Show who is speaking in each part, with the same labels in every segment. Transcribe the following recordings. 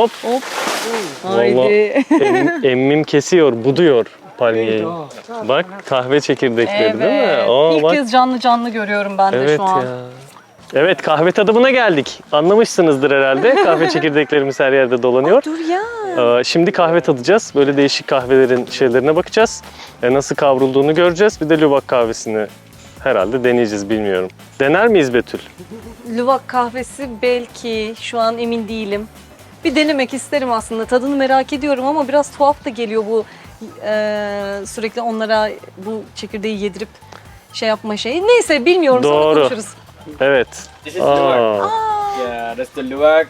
Speaker 1: Hop.
Speaker 2: Hop. Haydi.
Speaker 1: em- emmim kesiyor, buduyor palmiyeyi. Bak kahve çekirdekleri değil mi?
Speaker 2: Evet.
Speaker 1: Aa,
Speaker 2: İlk
Speaker 1: bak.
Speaker 2: kez canlı canlı görüyorum ben de
Speaker 1: Evet
Speaker 2: şu an.
Speaker 1: ya. Evet kahve tadımına geldik. Anlamışsınızdır herhalde. Kahve çekirdeklerimiz her yerde dolanıyor.
Speaker 2: Dur ya.
Speaker 1: Ee, Şimdi kahve tadacağız. Böyle değişik kahvelerin şeylerine bakacağız. E, Nasıl kavrulduğunu göreceğiz. Bir de Lubak kahvesini herhalde deneyeceğiz bilmiyorum. Dener miyiz Betül?
Speaker 2: Luvak kahvesi belki şu an emin değilim. Bir denemek isterim aslında. Tadını merak ediyorum ama biraz tuhaf da geliyor bu e, sürekli onlara bu çekirdeği yedirip şey yapma şeyi. Neyse bilmiyorum sonra
Speaker 1: Doğru.
Speaker 2: konuşuruz.
Speaker 1: Evet.
Speaker 3: This is luwak.
Speaker 1: Aa,
Speaker 3: Yeah, that's the luwak.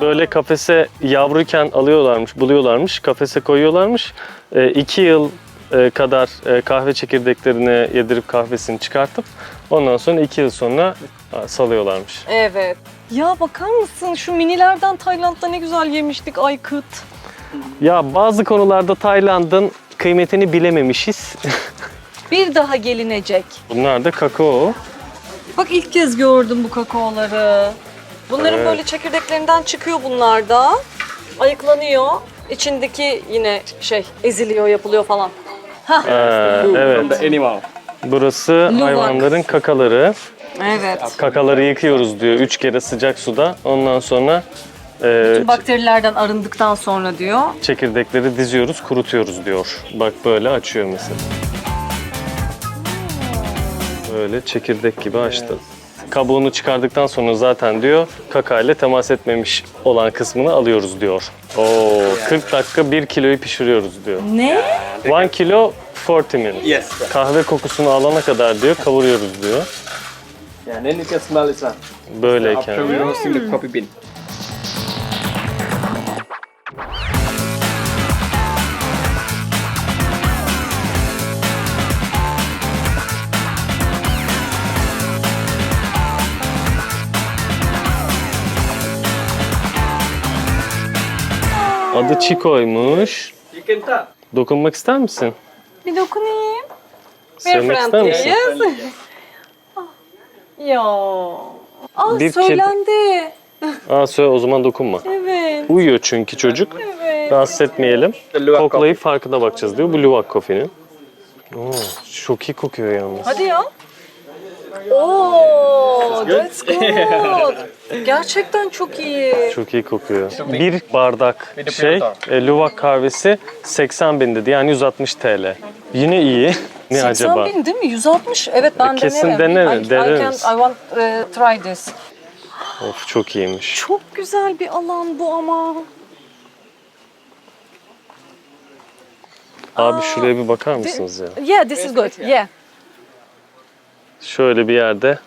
Speaker 1: böyle kafese yavruyken alıyorlarmış, buluyorlarmış, kafese koyuyorlarmış. E, iki yıl e, kadar e, kahve çekirdeklerine yedirip kahvesini çıkartıp ondan sonra iki yıl sonra salıyorlarmış.
Speaker 2: Evet. Ya bakar mısın şu minilerden Tayland'da ne güzel yemiştik Aykut.
Speaker 1: Ya bazı konularda Tayland'ın kıymetini bilememişiz.
Speaker 2: Bir daha gelinecek.
Speaker 1: Bunlar da kakao.
Speaker 2: Bak ilk kez gördüm bu kakaoları. Bunların
Speaker 1: Evet.
Speaker 2: böyle çekirdeklerinden çıkıyor bunlar da. Ayıklanıyor. İçindeki yine şey eziliyor, yapılıyor falan.
Speaker 1: Ha,
Speaker 3: From
Speaker 1: evet.
Speaker 3: the animal.
Speaker 1: Burası
Speaker 2: Luwak.
Speaker 1: hayvanların kakaları.
Speaker 2: Evet.
Speaker 1: Kakaları yıkıyoruz diyor üç kere sıcak suda. Ondan sonra e,
Speaker 2: Bütün bakterilerden arındıktan sonra diyor.
Speaker 1: çekirdekleri diziyoruz, kurutuyoruz diyor. Bak böyle açıyor mesela. Böyle çekirdek gibi açtı. Kabuğunu çıkardıktan sonra zaten diyor kakayla temas etmemiş olan kısmını alıyoruz diyor. Oo 40 dakika 1 kiloyu pişiriyoruz diyor.
Speaker 2: Ne?
Speaker 1: 1 kilo 40 minutes.
Speaker 3: Yes.
Speaker 1: Kahve kokusunu alana kadar diyor kavuruyoruz diyor.
Speaker 3: Yeah, then you can smell it, sir.
Speaker 1: Böyleyken.
Speaker 3: After we roasting the coffee bean.
Speaker 1: Adı Chico'ymuş.
Speaker 3: You can tap.
Speaker 1: Dokunmak ister misin?
Speaker 2: Bir dokunayım.
Speaker 1: Sevmek ister misin?
Speaker 2: Yes. Ya. Aa
Speaker 1: Bir kedi-
Speaker 2: söylendi.
Speaker 1: Aa söyle o zaman dokunma.
Speaker 2: Evet.
Speaker 1: Uyuyor çünkü çocuk.
Speaker 2: Evet.
Speaker 1: Rahatsız etmeyelim.
Speaker 3: Luwak
Speaker 1: Koklayıp farkına bakacağız diyor. Bu Luwak Coffee'nin. Oo, çok iyi kokuyor yalnız.
Speaker 2: Hadi ya. Oo, that's good. Gerçekten çok iyi.
Speaker 1: Çok iyi kokuyor. Bir bardak şey, e, Luwak kahvesi 80 bin dedi. Yani 160 TL. Yine iyi. Ne
Speaker 2: 80
Speaker 1: acaba?
Speaker 2: bin değil mi? 160. Evet ben
Speaker 1: E, kesin
Speaker 2: denerim.
Speaker 1: denerim,
Speaker 2: I, I,
Speaker 1: deneriz.
Speaker 2: can, I want uh, try this.
Speaker 1: Of çok iyiymiş.
Speaker 2: Çok güzel bir alan bu ama.
Speaker 1: Abi şuraya bir bakar mısınız ya?
Speaker 2: Yeah, this is good. Yeah.
Speaker 1: Şöyle bir yerde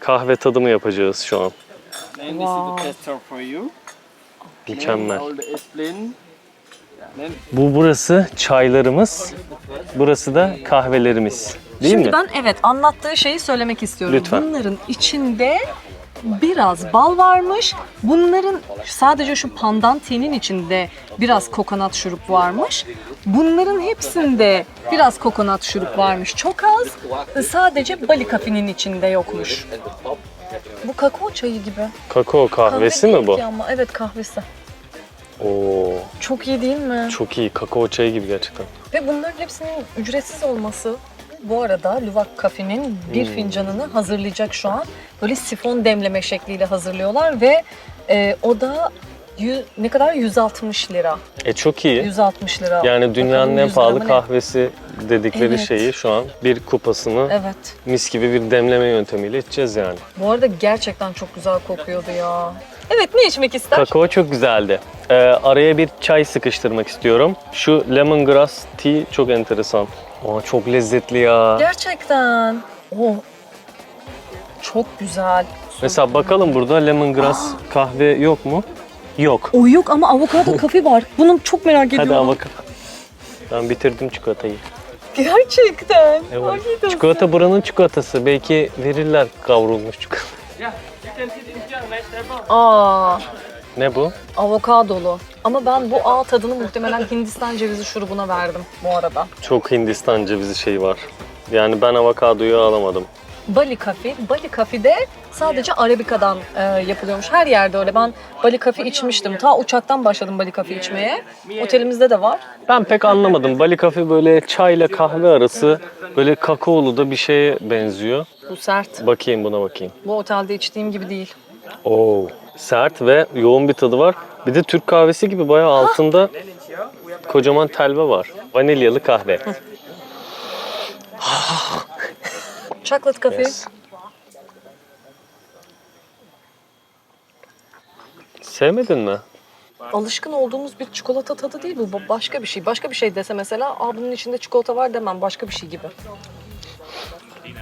Speaker 1: kahve tadımı yapacağız şu an.
Speaker 3: Then this is the tester for you.
Speaker 1: Mükemmel.
Speaker 3: All the explain.
Speaker 1: Bu burası çaylarımız. Burası da kahvelerimiz. Değil
Speaker 2: Şimdi
Speaker 1: mi?
Speaker 2: ben evet anlattığı şeyi söylemek istiyorum.
Speaker 1: Lütfen.
Speaker 2: Bunların içinde biraz bal varmış. Bunların sadece şu pandan tenin içinde biraz kokonat şurup varmış. Bunların hepsinde biraz kokonat şurup varmış. Çok az. Sadece Bali kafinin içinde yokmuş. Bu kakao çayı gibi.
Speaker 1: Kakao kahvesi
Speaker 2: Kahve
Speaker 1: mi
Speaker 2: değil
Speaker 1: bu?
Speaker 2: ki Ama evet kahvesi.
Speaker 1: Oo,
Speaker 2: Çok iyi değil mi?
Speaker 1: çok iyi. Kakao çayı gibi gerçekten.
Speaker 2: Ve bunların hepsinin ücretsiz olması bu arada Luvak Kafe'nin bir
Speaker 1: Hmm.
Speaker 2: fincanını hazırlayacak şu an. Böyle sifon demleme şekliyle hazırlıyorlar ve e, o da yü- ne kadar 160 lira.
Speaker 1: E çok iyi.
Speaker 2: 160 lira.
Speaker 1: Yani dünyanın
Speaker 2: Bakalım
Speaker 1: en
Speaker 2: 100
Speaker 1: pahalı
Speaker 2: gramı ne?
Speaker 1: kahvesi dedikleri
Speaker 2: Evet.
Speaker 1: şeyi şu an bir kupasını
Speaker 2: Evet.
Speaker 1: mis gibi bir demleme yöntemiyle içeceğiz yani.
Speaker 2: Bu arada gerçekten çok güzel kokuyordu ya. Evet ne içmek ister?
Speaker 1: Kakao çok güzeldi. Ee, araya bir çay sıkıştırmak istiyorum. Şu lemongrass tea çok enteresan. Aa, çok lezzetli ya.
Speaker 2: Gerçekten. O çok güzel.
Speaker 1: Mesela bakalım burada lemongrass kahve yok mu? Yok.
Speaker 2: O yok ama avokado kafe var. Bunu çok merak ediyorum.
Speaker 1: Hadi bakalım. Ben bitirdim çikolatayı.
Speaker 2: Gerçekten.
Speaker 1: Evet.
Speaker 2: Afiyet olsun.
Speaker 1: Çikolata buranın çikolatası. Belki verirler kavrulmuş çikolata.
Speaker 2: Aa,
Speaker 1: Ne bu?
Speaker 2: avokadolu. Ama ben bu ağ tadını muhtemelen Hindistan cevizi şurubuna verdim bu arada.
Speaker 1: Çok Hindistan cevizi şeyi var. Yani ben avokadoyu alamadım.
Speaker 2: Bali Cafe. Bali Cafe'de sadece Arabica'dan e, yapılıyormuş. Her yerde öyle. Ben Bali Cafe içmiştim. Ta uçaktan başladım Bali Cafe içmeye. Otelimizde de var.
Speaker 1: Ben pek anlamadım. Bali kafe böyle çayla kahve arası böyle kakaolu da bir şeye benziyor.
Speaker 2: Bu sert.
Speaker 1: Bakayım buna bakayım.
Speaker 2: Bu otelde içtiğim gibi değil.
Speaker 1: Oo. Sert ve yoğun bir tadı var. Bir de Türk kahvesi gibi bayağı altında kocaman telve var. Vanilyalı kahve.
Speaker 2: Chocolate Cafe.
Speaker 1: Yes. Sevmedin mi?
Speaker 2: Alışkın olduğumuz bir çikolata tadı değil bu. Bu Başka bir şey. Başka bir şey dese mesela, aa bunun içinde çikolata var demem. Başka bir şey gibi.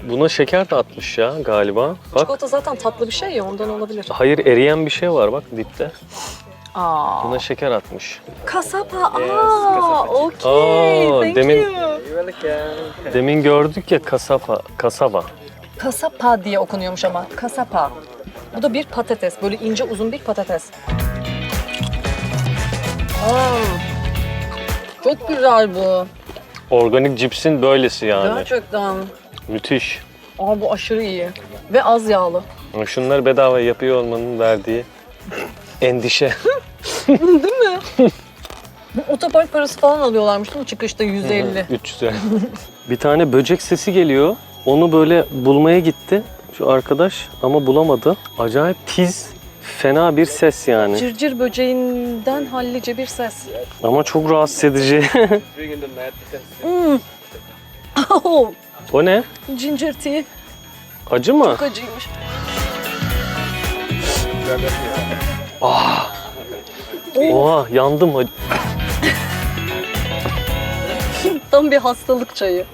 Speaker 1: Buna şeker de atmış ya galiba. Bak.
Speaker 2: Çikolata zaten tatlı bir şey ya ondan olabilir.
Speaker 1: Hayır eriyen bir şey var bak dipte.
Speaker 2: Aa.
Speaker 1: Buna şeker atmış.
Speaker 2: Kasapa. Aa, okey.
Speaker 1: Aa,
Speaker 2: Thank
Speaker 1: demin-
Speaker 2: you.
Speaker 1: Demin gördük ya kasapa, kasaba.
Speaker 2: Kasapa diye okunuyormuş ama. Kasapa. Bu da bir patates. Böyle ince uzun bir patates. Aa, çok güzel bu.
Speaker 1: Organik cipsin böylesi yani.
Speaker 2: Gerçekten.
Speaker 1: Müthiş.
Speaker 2: Aa bu aşırı iyi. Ve az yağlı.
Speaker 1: Şunları bedava yapıyor olmanın verdiği endişe.
Speaker 2: Otopark parası falan alıyorlarmış değil mi çıkışta 150.
Speaker 1: 300 lira. bir tane böcek sesi geliyor. Onu böyle bulmaya gitti şu arkadaş ama bulamadı. Acayip tiz, fena bir ses yani.
Speaker 2: Cırcır böceğinden hallice bir ses.
Speaker 1: Ama çok rahatsız edici.
Speaker 2: Hmm. Oh,
Speaker 1: o ne?
Speaker 2: ginger tea.
Speaker 1: Acı mı?
Speaker 2: Çok acıymış.
Speaker 1: Oha yandım. acı-
Speaker 2: Tam bir hastalık çayı.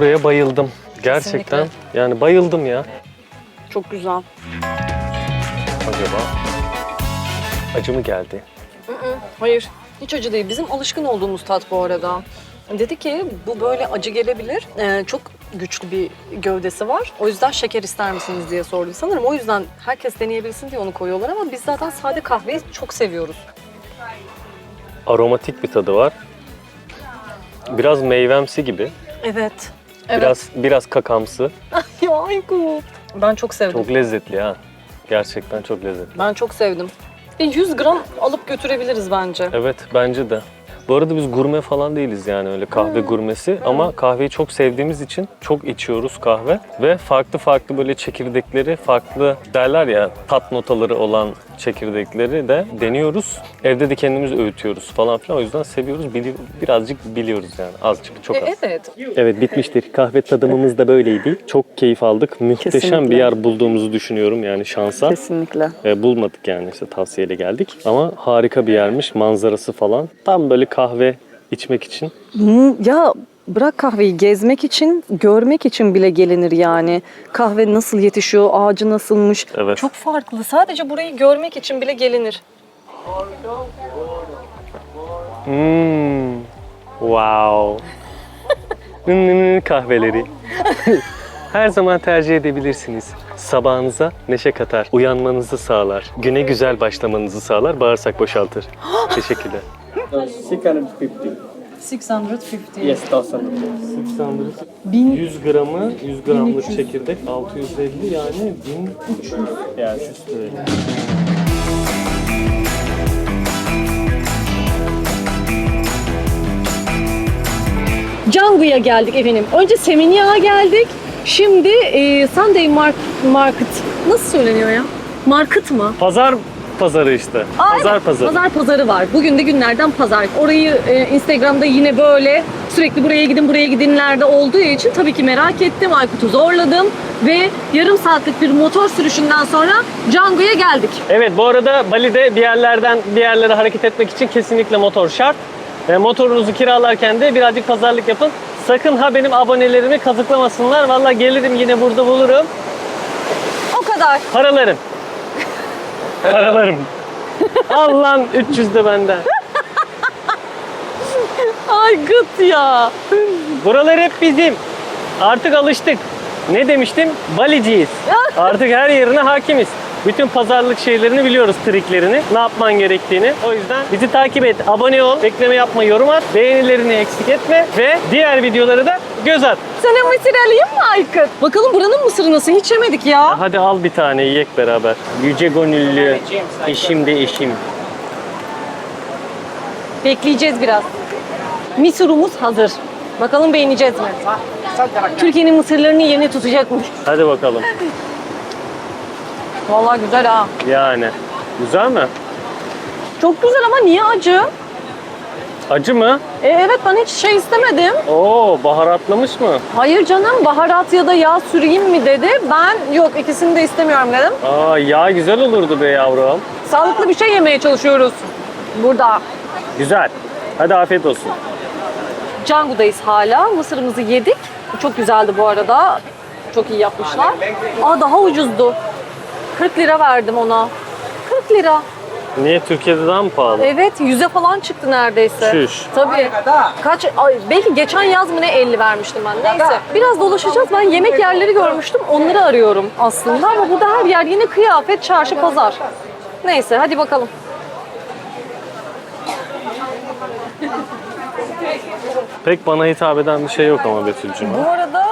Speaker 1: Buraya bayıldım. Gerçekten. Yani bayıldım ya.
Speaker 2: Çok güzel.
Speaker 1: Acaba acı mı geldi?
Speaker 2: Hayır, hiç acı değil. Bizim alışkın olduğumuz tat bu arada. Dedi ki bu böyle acı gelebilir. Ee, çok güçlü bir gövdesi var. O yüzden şeker ister misiniz diye sordu. Sanırım o yüzden herkes deneyebilsin diye onu koyuyorlar ama biz zaten sade kahveyi çok seviyoruz.
Speaker 1: Aromatik bir tadı var. Biraz meyvemsi gibi.
Speaker 2: Evet. Evet.
Speaker 1: Biraz biraz kakamsı.
Speaker 2: Ya Aykut. Ben çok sevdim.
Speaker 1: Çok lezzetli ha. Gerçekten çok lezzetli.
Speaker 2: Ben çok sevdim. Bir 100 gram alıp götürebiliriz bence.
Speaker 1: Evet bence de. Bu arada biz gurme falan değiliz yani öyle kahve gurmesi ama kahveyi çok sevdiğimiz için çok içiyoruz kahve ve farklı farklı böyle çekirdekleri farklı derler ya tat notaları olan çekirdekleri de deniyoruz. Evde de kendimiz öğütüyoruz falan filan o yüzden seviyoruz bili- birazcık biliyoruz yani azıcık çok az.
Speaker 2: E, evet.
Speaker 1: Evet bitmiştir. Kahve tadımımız da böyleydi. Çok keyif aldık. Muhteşem
Speaker 2: Kesinlikle.
Speaker 1: bir yer bulduğumuzu düşünüyorum yani şansa.
Speaker 2: Kesinlikle.
Speaker 1: E, bulmadık yani işte tavsiyeyle geldik. Ama harika bir yermiş manzarası falan. Tam böyle kahve içmek için.
Speaker 4: Ya bırak kahveyi gezmek için, görmek için bile gelinir yani. Kahve nasıl yetişiyor, ağacı nasılmış.
Speaker 1: Evet.
Speaker 2: Çok farklı. Sadece burayı görmek için bile gelinir.
Speaker 1: Hmm. Wow. kahveleri. Her zaman tercih edebilirsiniz. Sabahınıza neşe katar, uyanmanızı sağlar, güne güzel başlamanızı sağlar, bağırsak boşaltır. Teşekkürler.
Speaker 3: 650.
Speaker 2: 650.
Speaker 3: Yes, 1000 rupees.
Speaker 1: 100 gramı, 100 gramlık çekirdek 650 yani 1300
Speaker 3: Yeah.
Speaker 1: TL.
Speaker 4: Cangu'ya geldik efendim. Önce Seminyağa geldik. Şimdi e, Sunday Mark Market. Nasıl söyleniyor ya? Market mı?
Speaker 1: Pazar pazarı işte.
Speaker 4: Aa,
Speaker 1: Pazar
Speaker 4: evet,
Speaker 1: pazarı.
Speaker 4: Pazar pazarı var. Bugün de günlerden pazar. Orayı e, Instagram'da yine böyle sürekli buraya gidin buraya gidinlerde olduğu için tabii ki merak ettim. Aykut'u zorladım ve yarım saatlik bir motor sürüşünden sonra Cangu'ya geldik.
Speaker 1: Evet bu arada Bali'de bir yerlerden bir yerlere hareket etmek için kesinlikle motor şart. E, motorunuzu kiralarken de birazcık pazarlık yapın. Sakın ha benim abonelerimi kazıklamasınlar. Valla gelirim yine burada bulurum.
Speaker 4: O kadar.
Speaker 1: Paralarım. Paralarım. Al lan 300 de benden.
Speaker 2: Aykut ya.
Speaker 1: Buralar hep bizim. Artık alıştık. Ne demiştim? Baliciyiz. Artık her yerine hakimiz. Bütün pazarlık şeylerini biliyoruz, triklerini. Ne yapman gerektiğini. O yüzden bizi takip et, abone ol, bekleme yapma, yorum at, beğenilerini eksik etme ve diğer videoları da göz at.
Speaker 2: Sana mısır alayım mı Aykut? Bakalım buranın mısırı nasıl? Hiç yemedik ya.
Speaker 1: Hadi al bir tane yiyek beraber. Yüce gönüllü, eşim de eşim.
Speaker 2: Bekleyeceğiz biraz. Mısırımız hazır. Bakalım beğeneceğiz mi? Türkiye'nin mısırlarını yerine tutacak mı?
Speaker 1: Hadi bakalım.
Speaker 2: Vallahi güzel ha.
Speaker 1: Yani. Güzel mi?
Speaker 2: Çok güzel ama niye acı?
Speaker 1: Acı mı?
Speaker 2: E, evet ben hiç şey istemedim.
Speaker 1: Oo, baharatlamış mı?
Speaker 2: Hayır canım baharat ya da yağ süreyim mi dedi. Ben yok ikisini de istemiyorum dedim.
Speaker 1: Aa, yağ güzel olurdu be yavrum.
Speaker 2: Sağlıklı bir şey yemeye çalışıyoruz. Burada.
Speaker 1: Güzel. Hadi afiyet olsun.
Speaker 2: Canggu'dayız hala. Mısırımızı yedik. Çok güzeldi bu arada. Çok iyi yapmışlar. Aa daha ucuzdu. 40 lira verdim ona. 40 lira.
Speaker 1: Niye Türkiye'de daha mı pahalı?
Speaker 2: Evet yüze falan çıktı neredeyse.
Speaker 1: Şüş.
Speaker 2: Tabii. Kaç, ay, belki geçen yaz mı ne 50 vermiştim ben. Neyse. Biraz dolaşacağız. Ben yemek yerleri görmüştüm. Onları arıyorum aslında. Ama burada her yer yine kıyafet, çarşı, pazar. Neyse hadi bakalım.
Speaker 1: Pek bana hitap eden bir şey yok ama Betül'cüğüm.
Speaker 2: Bu arada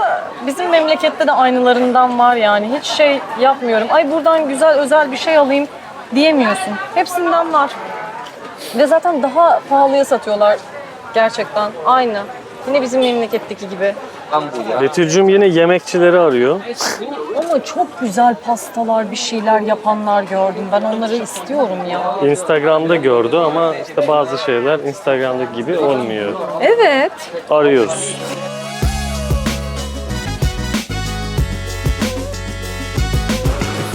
Speaker 2: bizim memlekette de aynılarından var yani. Hiç şey yapmıyorum. Ay buradan güzel özel bir şey alayım diyemiyorsun. Hepsinden var. Ve zaten daha pahalıya satıyorlar gerçekten. Aynı. Yine bizim memleketteki gibi.
Speaker 1: Betül'cüğüm yine yemekçileri arıyor.
Speaker 2: Ama çok güzel pastalar, bir şeyler yapanlar gördüm. Ben onları istiyorum ya.
Speaker 1: Instagram'da gördü ama işte bazı şeyler Instagram'daki gibi olmuyor.
Speaker 2: Evet.
Speaker 1: Arıyoruz.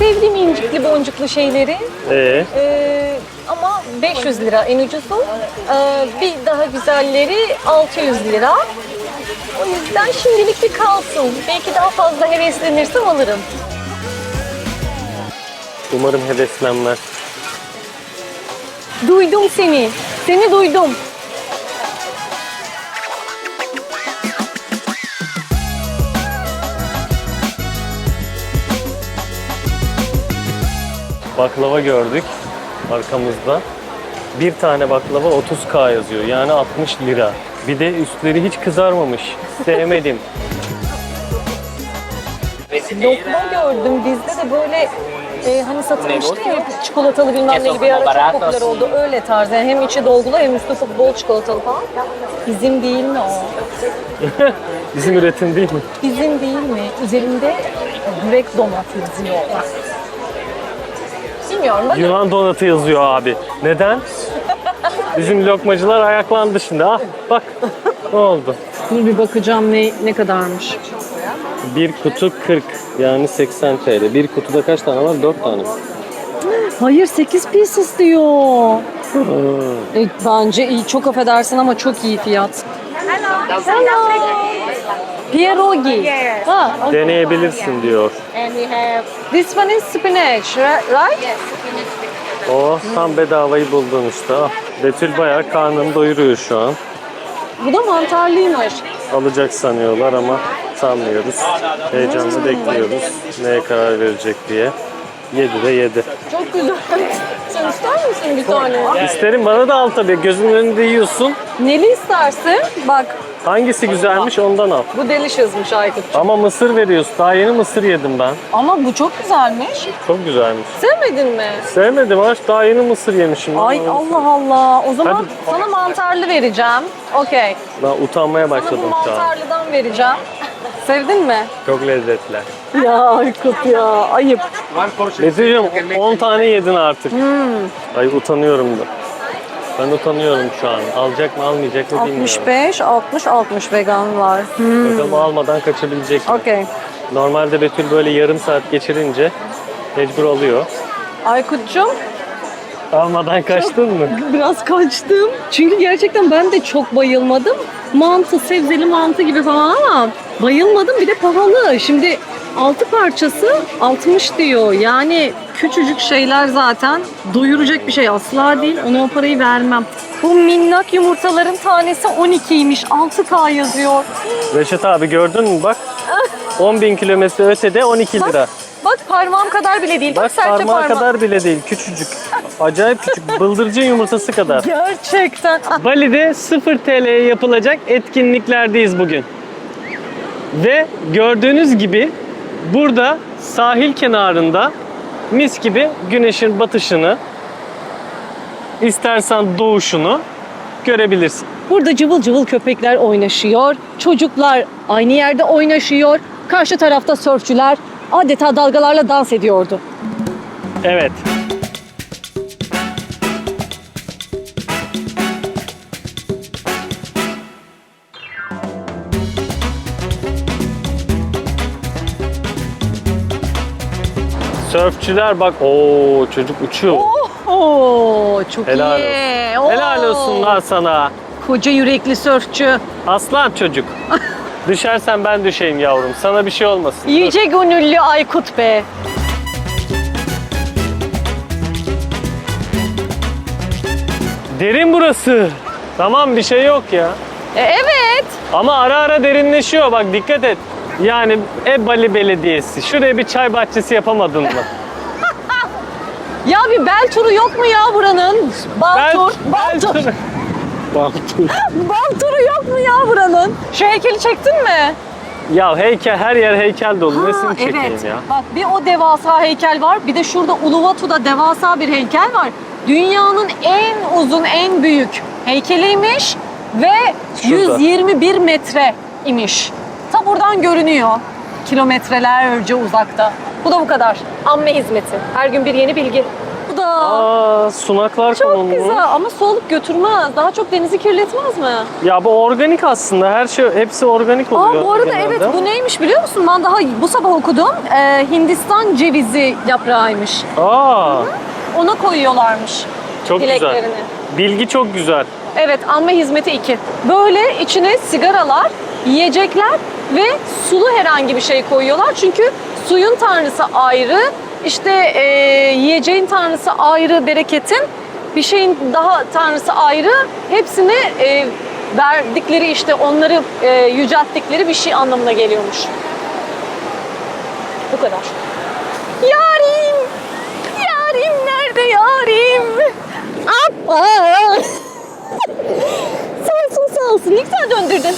Speaker 2: Sevdiğim incikli boncuklu şeyleri.
Speaker 1: Ee,
Speaker 2: Ee, ama 500 lira en ucuzu. Ee, bir daha güzelleri 600 lira. O yüzden şimdilik bir kalsın. Belki daha fazla heveslenirsem alırım.
Speaker 1: umarım heveslenmez.
Speaker 2: Duydum seni. Seni duydum.
Speaker 1: Baklava gördük arkamızda. Bir tane baklava 30k yazıyor. Yani 60 lira. Bir de üstleri hiç kızarmamış. Sevmedim.
Speaker 2: Lokma gördüm. Bizde de böyle e, hani satılmıştı ya çikolatalı bilmem neli bir ara çok popüler oldu. Öyle tarz. Yani hem içi dolgulu hem üstü çok bol çikolatalı falan. Bizim değil mi o?
Speaker 1: Bizim üretim değil mi?
Speaker 2: Bizim değil mi? Üzerinde grek donat yazıyor. Bilmiyorum ben
Speaker 1: Yunan donatı yazıyor abi. Neden? Bizim lokmacılar ayaklandı şimdi. Ah bak ne oldu?
Speaker 2: Dur bir bakacağım ne ne kadarmış.
Speaker 1: Bir kutu 40 yani 80 TL. Bir kutuda kaç tane var? 4 tane.
Speaker 2: Hayır 8 pieces diyor. E, bence iyi çok affedersin ama çok iyi fiyat. Hello. Pierogi. Ha, okay.
Speaker 1: Deneyebilirsin diyor.
Speaker 2: This one is spinach, ri- right?
Speaker 1: O tam bedavayı buldun işte. Ah, Betül bayağı karnını doyuruyor şu an.
Speaker 2: Bu da mantarlıymış.
Speaker 1: Alacak sanıyorlar ama sanmıyoruz. Heyecanla bekliyoruz. Neye karar verecek diye. Yedi de yedi.
Speaker 2: Çok güzel. Sen ister misin bir tane?
Speaker 1: İsterim bana da al tabii. Gözümün önünde yiyorsun.
Speaker 2: Neli istersin? Bak
Speaker 1: Hangisi güzelmiş ondan al.
Speaker 2: bu delicious'mış Aykut.
Speaker 1: Ama mısır veriyorsun. Daha yeni mısır yedim ben.
Speaker 2: Ama bu çok güzelmiş.
Speaker 1: Çok güzelmiş.
Speaker 2: Sevmedin mi?
Speaker 1: Sevmedim aç. Daha yeni mısır yemişim.
Speaker 2: Ay
Speaker 1: Ben-
Speaker 2: Allah Allah. O zaman
Speaker 1: Hadi.
Speaker 2: sana mantarlı vereceğim. Okey.
Speaker 1: Ben utanmaya
Speaker 2: Sana bu
Speaker 1: başladım şu an.
Speaker 2: mantarlıdan vereceğim. Sevdin mi?
Speaker 1: Çok lezzetli.
Speaker 2: Ya Aykut ya. Ayıp.
Speaker 1: Betül'cüğüm 10 tane yedin artık. Ay utanıyorum da. Ben utanıyorum şu an. Alacak mı almayacak mı bilmiyorum.
Speaker 2: 65, 60, 60 vegan var.
Speaker 1: Bakalım almadan kaçabilecek mi?
Speaker 2: Okey.
Speaker 1: Normalde Betül böyle yarım saat geçirince mecbur alıyor.
Speaker 2: Aykut'cum
Speaker 1: Almadan kaçtın mı?
Speaker 2: biraz kaçtım. Çünkü gerçekten ben de çok bayılmadım. Mantı, sebzeli mantı gibi falan ama bayılmadım. Bir de pahalı. Şimdi altı parçası 60 diyor. Yani küçücük şeyler zaten doyuracak bir şey asla değil. Ona o parayı vermem. Bu minnak yumurtaların tanesi 12'ymiş. 6K yazıyor.
Speaker 1: Reşat abi gördün mü bak. 10 bin kilometre ötede 12 lira.
Speaker 2: Bak parmağım kadar bile değil. Bak,
Speaker 1: Bak
Speaker 2: serçe
Speaker 1: parmağı kadar bile değil. Küçücük. Acayip küçük. Bıldırcın yumurtası kadar.
Speaker 2: Gerçekten.
Speaker 1: Bali'de 0 TL'ye yapılacak etkinliklerdeyiz bugün. Ve gördüğünüz gibi burada sahil kenarında mis gibi güneşin batışını istersen doğuşunu görebilirsin.
Speaker 2: Burada cıvıl cıvıl köpekler oynaşıyor. Çocuklar aynı yerde oynaşıyor. Karşı tarafta sörfçüler adeta dalgalarla dans ediyordu.
Speaker 1: Evet. Sörfçüler bak o çocuk uçuyor.
Speaker 2: Oo çok
Speaker 1: Helal
Speaker 2: iyi.
Speaker 1: olsun. Helal olsun lan sana.
Speaker 2: Koca yürekli sörfçü.
Speaker 1: Aslan çocuk. Düşersen ben düşeyim yavrum. Sana bir şey olmasın.
Speaker 2: Yüce gönüllü Aykut be.
Speaker 1: Derin burası. Tamam bir şey yok ya.
Speaker 2: E, evet.
Speaker 1: Ama ara ara derinleşiyor bak dikkat et. Yani Ebali Belediyesi. Şuraya bir çay bahçesi yapamadın mı?
Speaker 2: Ya bir bel turu yok mu ya buranın? Bal
Speaker 1: Ben-
Speaker 2: tur. Bal tur.
Speaker 1: Baltur.
Speaker 2: Bal turu yok mu ya buranın? Şu heykeli çektin mi?
Speaker 1: ya heykel her yer heykel dolu. Nesini çekeyim
Speaker 2: evet.
Speaker 1: ya?
Speaker 2: Bak bir o devasa heykel var. Bir de şurada Uluwatu'da devasa bir heykel var. Dünyanın en uzun, en büyük heykeliymiş ve
Speaker 1: Şurada.
Speaker 2: 121 metre imiş. Ta buradan görünüyor. Kilometrelerce uzakta. Bu da bu kadar. Amme hizmeti. Her gün bir yeni bilgi. Bu da
Speaker 1: Aa sunaklar
Speaker 2: çok
Speaker 1: konulmuş.
Speaker 2: güzel ama soğuk götürmez. Daha çok denizi kirletmez mi?
Speaker 1: Ya bu organik aslında. Her şey hepsi organik oluyor.
Speaker 2: Aa bu arada
Speaker 1: genelde.
Speaker 2: evet bu neymiş biliyor musun? Ben daha bu sabah okudum. Ee, Hindistan cevizi yaprağıymış.
Speaker 1: Aa
Speaker 2: Ona koyuyorlarmış
Speaker 1: çok güzel. Bilgi çok güzel.
Speaker 2: Evet amme hizmeti 2. Böyle içine sigaralar, yiyecekler ve sulu herhangi bir şey koyuyorlar. Çünkü suyun tanrısı ayrı, işte e, yiyeceğin tanrısı ayrı bereketin, bir şeyin daha tanrısı ayrı. Hepsini e, verdikleri işte onları e, yücelttikleri bir şey anlamına geliyormuş. Bu kadar. Yarim! Yarim nerede yarim? Sağ olsun sağ olsun. Ne güzel döndürdün.